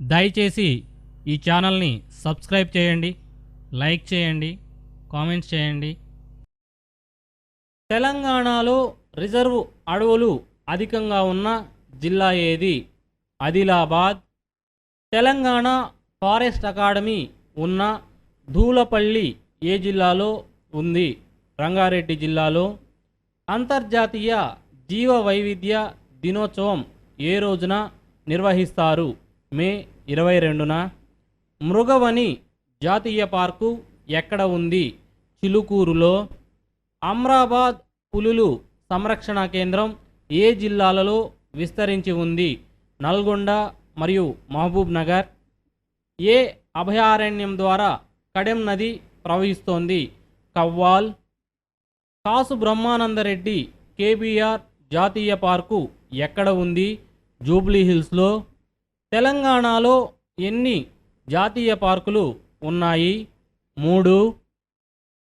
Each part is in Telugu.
దయచేసి ఈ ఛానల్ని సబ్స్క్రైబ్ చేయండి లైక్ చేయండి కామెంట్స్ చేయండి. తెలంగాణలో రిజర్వ్ అడవులు అధికంగా ఉన్న జిల్లా ఏది? ఆదిలాబాద్. తెలంగాణ ఫారెస్ట్ అకాడమీ ఉన్న ధూలపల్లి ఏ జిల్లాలో ఉంది? రంగారెడ్డి జిల్లాలో. అంతర్జాతీయ జీవ వైవిధ్య దినోత్సవం ఏ రోజున నిర్వహిస్తారు? మే ఇరవై రెండున మృగవని జాతీయ పార్కు ఎక్కడ ఉంది? చిలుకూరులో అమ్రాబాద్ పులులు సంరక్షణ కేంద్రం ఏ జిల్లాలలో విస్తరించి ఉంది? నల్గొండ మరియు మహబూబ్ నగర్. ఏ అభయారణ్యం ద్వారా కడెం నది ప్రవహిస్తోంది? కవ్వాల్ కాసు బ్రహ్మానందరెడ్డి కేబీఆర్ జాతీయ పార్కు ఎక్కడ ఉంది? జూబ్లీ హిల్స్లో తెలంగాణలో ఎన్ని జాతీయ పార్కులు ఉన్నాయి? మూడు.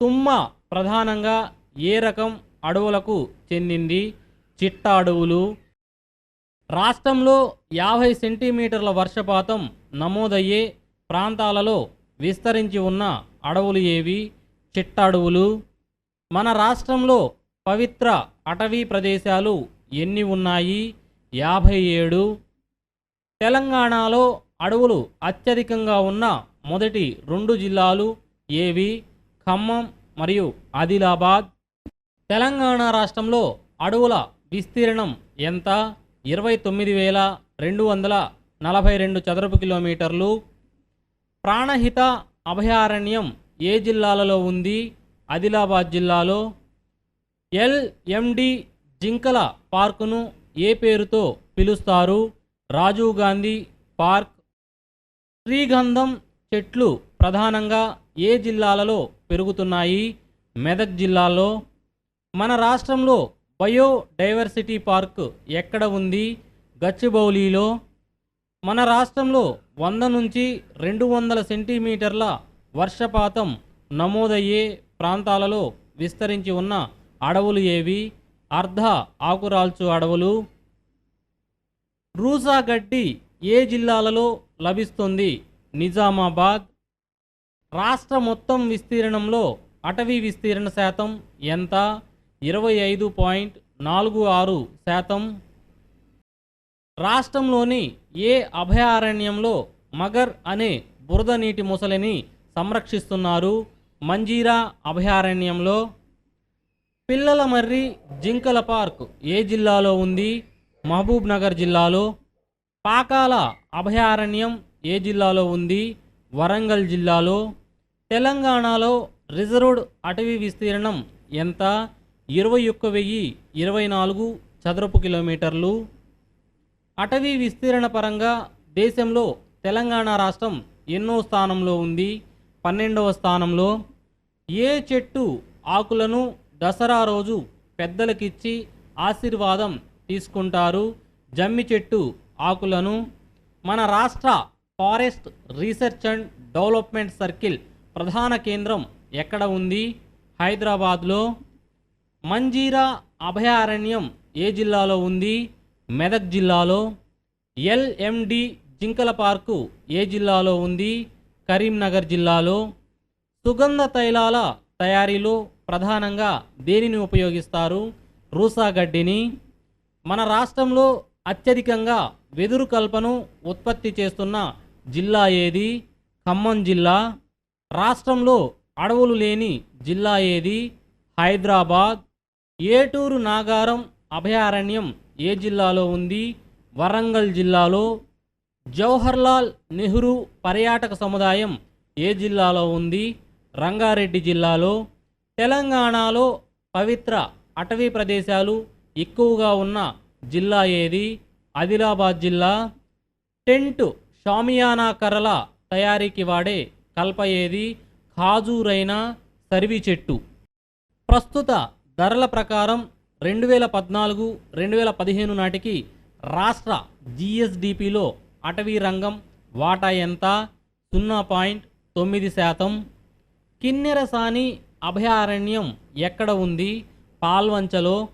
తుమ్మ ప్రధానంగా ఏ రకం అడవులకు చెందింది? చిట్ట అడవులు రాష్ట్రంలో యాభై సెంటీమీటర్ల వర్షపాతం నమోదయ్యే ప్రాంతాలలో విస్తరించి ఉన్న అడవులు ఏవి? చిట్ట అడవులు మన రాష్ట్రంలో పవిత్ర అటవీ ప్రదేశాలు ఎన్ని ఉన్నాయి? యాభై ఏడు. తెలంగాణలో అడవులు అత్యధికంగా ఉన్న మొదటి రెండు జిల్లాలు ఏవి? ఖమ్మం మరియు ఆదిలాబాద్. తెలంగాణ రాష్ట్రంలో అడవుల విస్తీర్ణం ఎంత? ఇరవై తొమ్మిది వేల రెండు వందల నలభై రెండు చదరపు కిలోమీటర్లు. ప్రాణహిత అభయారణ్యం ఏ జిల్లాలలో ఉంది? ఆదిలాబాద్ జిల్లాలో. ఎల్ఎండి జింకల పార్కును ఏ పేరుతో పిలుస్తారు? రాజీవ్ గాంధీ పార్క్ శ్రీగంధం చెట్లు ప్రధానంగా ఏ జిల్లాలలో పెరుగుతున్నాయి? మెదక్ జిల్లాలో మన రాష్ట్రంలో బయోడైవర్సిటీ పార్క్ ఎక్కడ ఉంది? గచ్చిబౌలిలో మన రాష్ట్రంలో వంద నుంచి రెండు వందల సెంటీమీటర్ల వర్షపాతం నమోదయ్యే ప్రాంతాలలో విస్తరించి ఉన్న అడవులు ఏవి? అర్ధ ఆకురాల్చు అడవులు రూసా గడ్డి ఏ జిల్లాలలో లభిస్తుంది? నిజామాబాద్. రాష్ట్ర మొత్తం విస్తీర్ణంలో అటవీ విస్తీర్ణ శాతం ఎంత? ఇరవై ఐదు పాయింట్ నాలుగు ఆరు శాతం. రాష్ట్రంలోని ఏ అభయారణ్యంలో మగర్ అనే బురద నీటి ముసలిని సంరక్షిస్తున్నారు? మంజీరా అభయారణ్యంలో. పిల్లల మర్రి జింకల పార్క్ ఏ జిల్లాలో ఉంది? మహబూబ్ నగర్ జిల్లాలో పాకాల అభయారణ్యం ఏ జిల్లాలో ఉంది? వరంగల్ జిల్లాలో తెలంగాణలో రిజర్వ్డ్ అటవీ విస్తీర్ణం ఎంత? ఇరవై ఒక్క వెయ్యి ఇరవై నాలుగు చదరపు కిలోమీటర్లు. అటవీ విస్తీర్ణ పరంగా దేశంలో తెలంగాణ రాష్ట్రం ఎన్నో స్థానంలో ఉంది? పన్నెండవ స్థానంలో ఏ చెట్టు ఆకులను దసరా రోజు పెద్దలకిచ్చి ఆశీర్వాదం తీసుకుంటారు. జమ్మి చెట్టు ఆకులను మన రాష్ట్ర forest research and development circle ప్రధాన కేంద్రం ఎక్కడ ఉంది? హైదరాబాద్లో. మంజీరా అభయారణ్యం ఏ జిల్లాలో ఉంది? మెదక్ జిల్లాలో. ఎల్ఎండి జింకల పార్కు ఏ జిల్లాలో ఉంది? కరీంనగర్ జిల్లాలో. సుగంధ తైలాల తయారీలో ప్రధానంగా దేనిని ఉపయోగిస్తారు? రూసా గడ్డిని. మన రాష్ట్రంలో అత్యధికంగా వెదురు కల్పను ఉత్పత్తి చేస్తున్న జిల్లా ఏది? ఖమ్మం జిల్లా. రాష్ట్రంలో అడవులు లేని జిల్లా ఏది? హైదరాబాద్. ఏటూరు నాగారం అభయారణ్యం ఏ జిల్లాలో ఉంది? వరంగల్ జిల్లాలో. జవహర్లాల్ నెహ్రూ పర్యాటక సముదాయం ఏ జిల్లాలో ఉంది? రంగారెడ్డి జిల్లాలో. తెలంగాణలో పవిత్ర అటవీ ప్రదేశాలు ఎక్కువగా ఉన్న జిల్లా ఏది? ఆదిలాబాద్ జిల్లా. టెంట్ షామియానా కర్రల తయారీకి వాడే కల్ప ఏది? ఖాజూరైన సరివి చెట్టు. ప్రస్తుత ధరల ప్రకారం రెండు వేల పద్నాలుగు రెండు వేల పదిహేను నాటికి రాష్ట్ర జిఎస్డిపిలో అటవీ రంగం వాటా ఎంత? సున్నా పాయింట్ తొమ్మిది శాతం. కిన్నెరసాని అభయారణ్యం ఎక్కడ ఉంది? పాల్వంచలో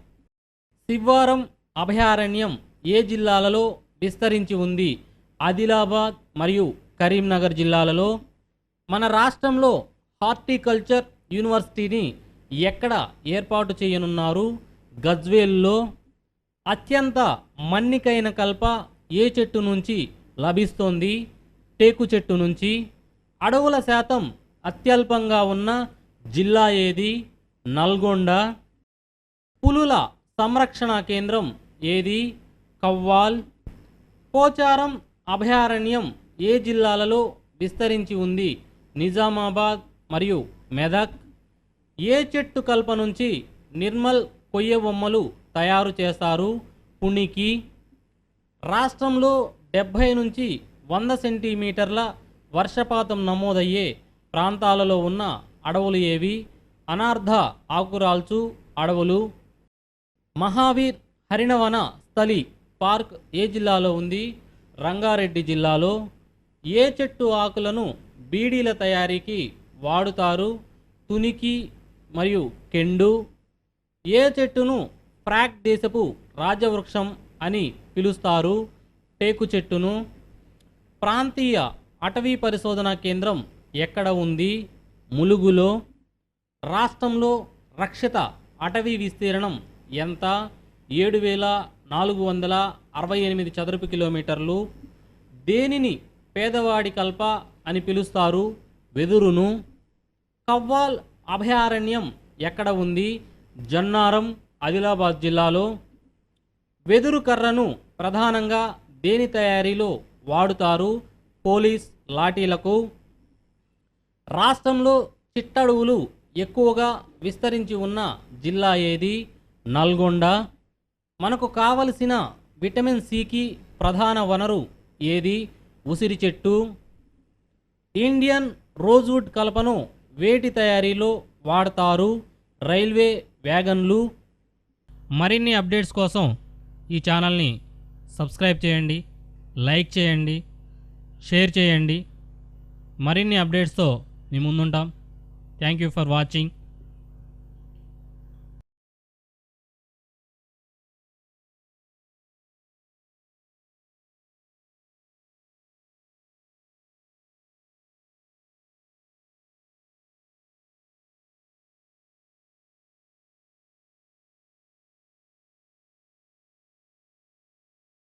శివారం అభయారణ్యం ఏ జిల్లాలలో విస్తరించి ఉంది? ఆదిలాబాద్ మరియు కరీంనగర్ జిల్లాలలో మన రాష్ట్రంలో హార్టికల్చర్ యూనివర్సిటీని ఎక్కడ ఏర్పాటు చేయనున్నారు? గజ్వేల్లో అత్యంత మన్నికైన కల్ప ఏ చెట్టు నుంచి లభిస్తోంది? టేకు చెట్టు నుంచి అడవుల శాతం అత్యల్పంగా ఉన్న జిల్లా ఏది? నల్గొండ. పులుల సంరక్షణ కేంద్రం ఏది? కవ్వాల్. పోచారం అభయారణ్యం ఏ జిల్లాలలో విస్తరించి ఉంది? నిజామాబాద్ మరియు మెదక్. ఏ చెట్టు కల్ప నుంచి నిర్మల్ కొయ్య బొమ్మలు తయారు చేస్తారు? పుణికి. రాష్ట్రంలో డెబ్భై నుంచి వంద సెంటీమీటర్ల వర్షపాతం నమోదయ్యే ప్రాంతాలలో ఉన్న అడవులు ఏవి? అనార్ధ ఆకురాల్చు అడవులు మహావీర్ హరిణవన స్థలి పార్క్ ఏ జిల్లాలో ఉంది? రంగారెడ్డి జిల్లాలో. ఏ చెట్టు ఆకులను బీడీల తయారీకి వాడుతారు? తునికి మరియు కెండు. ఏ చెట్టును ఫ్రాక్ దేశపు రాజవృక్షం అని పిలుస్తారు? టేకు చెట్టును. ప్రాంతీయ అటవీ పరిశోధనా కేంద్రం ఎక్కడ ఉంది? ములుగులో. రాష్ట్రంలో రక్షిత అటవీ విస్తీర్ణం ఎంత? ఏడు వేల నాలుగు వందల అరవై ఎనిమిది చదరపు కిలోమీటర్లు. దేనిని పేదవాడి కల్ప అని పిలుస్తారు? వెదురును. కవ్వాల్ అభయారణ్యం ఎక్కడ ఉంది? జన్నారం ఆదిలాబాద్ జిల్లాలో. వెదురు కర్రను ప్రధానంగా దేని తయారీలో వాడుతారు? పోలీస్ లాఠీలకు. రాష్ట్రంలో చిట్టడువులు ఎక్కువగా విస్తరించి ఉన్న జిల్లా ఏది? నల్గొండ. మనకు కావలసిన విటమిన్ సికి ప్రధాన వనరు ఏది? ఉసిరి చెట్టు. ఇండియన్ రోజ్వుడ్ కలపను వేటి తయారీలో వాడతారు? రైల్వే వ్యాగన్లు. మరిన్ని అప్డేట్స్ కోసం ఈ ఛానల్ని సబ్స్క్రైబ్ చేయండి లైక్ చేయండి షేర్ చేయండి. మరిన్ని అప్డేట్స్తో మీ ముందుంటాం. Thank you for watching.